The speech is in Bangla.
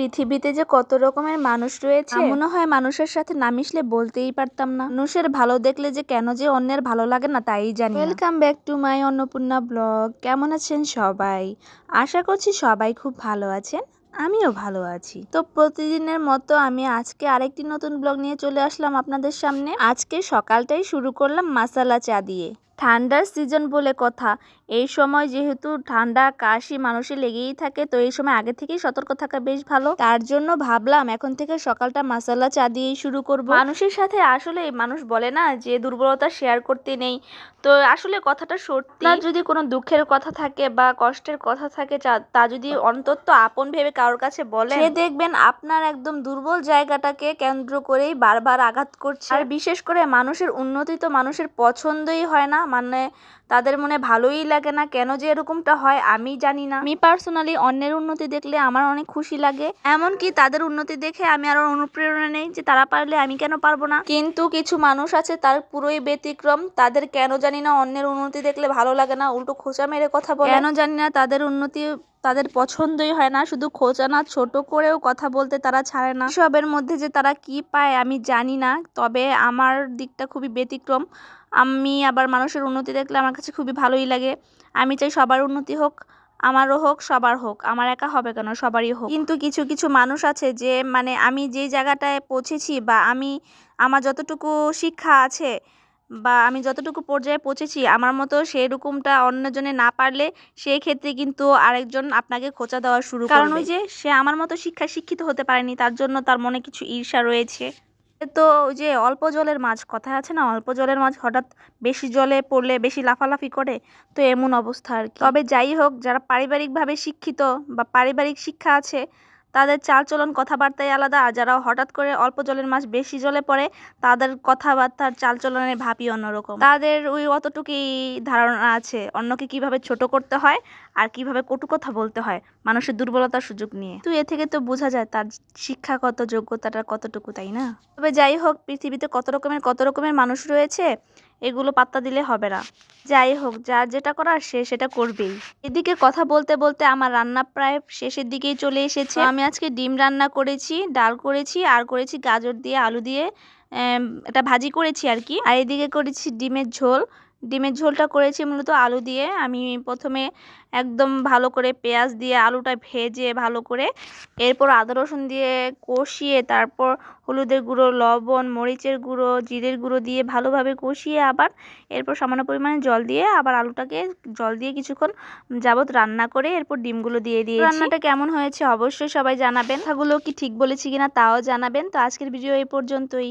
পৃথিবীতে যে কত রকমের মানুষ রয়েছে মনে হয় মানুষের সাথে না মিশলে বলতেই পারতাম না। মানুষের ভালো দেখলে যে কেন যে অন্যের ভালো লাগে না তাই জানি welcome back to my Annapurna blog কেমন আছেন সবাই? আশা করছি সবাই খুব ভালো আছেন আমিও ভালো আছি। তো প্রতিদিনের মতো আমি আজকে আরেকটি নতুন ব্লগ নিয়ে চলে আসলাম আপনাদের সামনে। আজকে সকালটাই শুরু করলাম মাসালা চা দিয়ে। ঠান্ডার সিজন বলে কথা। এই সময় যেহেতু ঠান্ডা, কাশি মানুষের লেগেই থাকে, তো এই সময় আগে থেকেই সতর্ক থাকা বেশ ভালো। তার জন্য ভাবলাম এখন থেকে সকালটা মাসালা চা দিয়েই শুরু করব। মানুষের সাথে আসলে মানুষ বলে না যে দুর্বলতা শেয়ার করতে নেই। তো আসলে কথাটা সত্যি। আপনার যদি কোনো দুঃখের কথা থাকে বা কষ্টের কথা থাকে তা যদি অন্তত আপন ভেবে কারোর কাছে বলে সে দেখবেন আপনার একদম দুর্বল জায়গাটাকে কেন্দ্র করেই বারবার আঘাত করছে। আর বিশেষ করে মানুষের উন্নতি তো মানুষের পছন্দই হয় না মানে তাদের মনে ভালোই লাগে না কেন যে এরকমটা হয় আমি জানি না। আমি পার্সোনালি অন্যের উন্নতি দেখলে আমার অনেক খুশি লাগে। এমনকি তাদের উন্নতি দেখে আমি আরও অনুপ্রেরণা নেই যে তারা পারলে আমি কেন পারব না। কিন্তু কিছু মানুষ আছে তার পুরোই ব্যতিক্রম তাদের কেন জানি না অন্যের উন্নতি দেখলে ভালো লাগে না, উল্টো খোঁচা মেরে কথা বলে। কেন জানি না তাদের উন্নতি, তাদের পছন্দই হয় না, শুধু খোঁচা না, ছোট করেও কথা বলতে তারা ছাড়ে না। সবের মধ্যে যে তারা কি পায় আমি জানি না, তবে আমার দিকটা খুবই ব্যতিক্রম। আমি আবার মানুষের উন্নতি দেখলে আমার কাছে খুবই ভালোই লাগে। আমি চাই সবার উন্নতি হোক, আমারও হোক, সবার হোক। আমার একা হবে কেন? সবারই হোক। কিন্তু কিছু কিছু মানুষ আছে যে মানে আমি যেই জায়গাটায় পৌঁছেছি বা আমি, আমার যতটুকু শিক্ষা আছে বা আমি যতটুকু পর্যায়ে পৌঁছেছি আমার মতো সেরকমটা অন্যজনে না পারলে সেই ক্ষেত্রে কিন্তু আরেকজন আপনাকে খোঁচা দেওয়া শুরু কারণ ওই যে সে আমার মতো শিক্ষায় শিক্ষিত হতে পারেনি তার জন্য তার মনে কিছু ঈর্ষা রয়েছে। তো ওই যে অল্প জলের মাছ কথা আছে না? অল্প জলের মাছ হঠাৎ বেশি জলে পড়লে বেশি লাফালাফি করে? তো এমন অবস্থা আর কি। তবে যাই হোক যারা পারিবারিকভাবে শিক্ষিত বা পারিবারিক শিক্ষা আছে তাদের চালচলন কথাবার্তাই আলাদা আর যারা হঠাৎ করে অল্প জলের মাছ বেশি জলে পড়ে, তাদের কথাবার্তার চালচলনের ভাবই অন্যরকম। তাদের ওই অতটুকুই ধারণা আছে, অন্যকে কীভাবে ছোট করতে হয় আর কীভাবে কটু কথা বলতে হয়, মানুষের দুর্বলতার সুযোগ নিয়ে। তো এ থেকে তো বোঝা যায় তার শিক্ষাগত যোগ্যতাটা কতটুকু, তাই না? তবে যাই হোক, পৃথিবীতে কত রকমের কত রকমের মানুষ রয়েছে, এগুলো পাত্তা দিলে হবে না। যাই হোক, যার যেটা করার সে সেটা করবেই। এদিকে কথা বলতে বলতে আমার রান্না প্রায় শেষের দিকেই চলে এসেছে। আমি আজকে ডিম রান্না করেছি, ডাল করেছি, আর করেছি গাজর দিয়ে, আলু দিয়ে এটা ভাজি করেছি আর কি। আর এদিকে করেছি ডিমের ঝোল ডিমের ঝোলটা করেছি মূলত আলু দিয়ে। আমি প্রথমে একদম ভালো করে পেঁয়াজ দিয়ে আলুটা ভেজে ভালো করে এরপর আদা রসুন দিয়ে কষিয়ে তারপর হলুদের গুঁড়ো, লবণ, মরিচের গুঁড়ো, জিরের গুঁড়ো দিয়ে ভালোভাবে কষিয়ে আবার এরপর সামান্য পরিমাণে জল দিয়ে আবার আলুটাকে জল দিয়ে কিছুক্ষণ যাবত রান্না করে এরপর ডিমগুলো দিয়ে দিয়ে রান্নাটা কেমন হয়েছে অবশ্যই সবাই জানাবেন। কথাগুলো কি ঠিক বলেছি কিনা তাও জানাবেন। তো আজকের ভিডিও এই পর্যন্তই।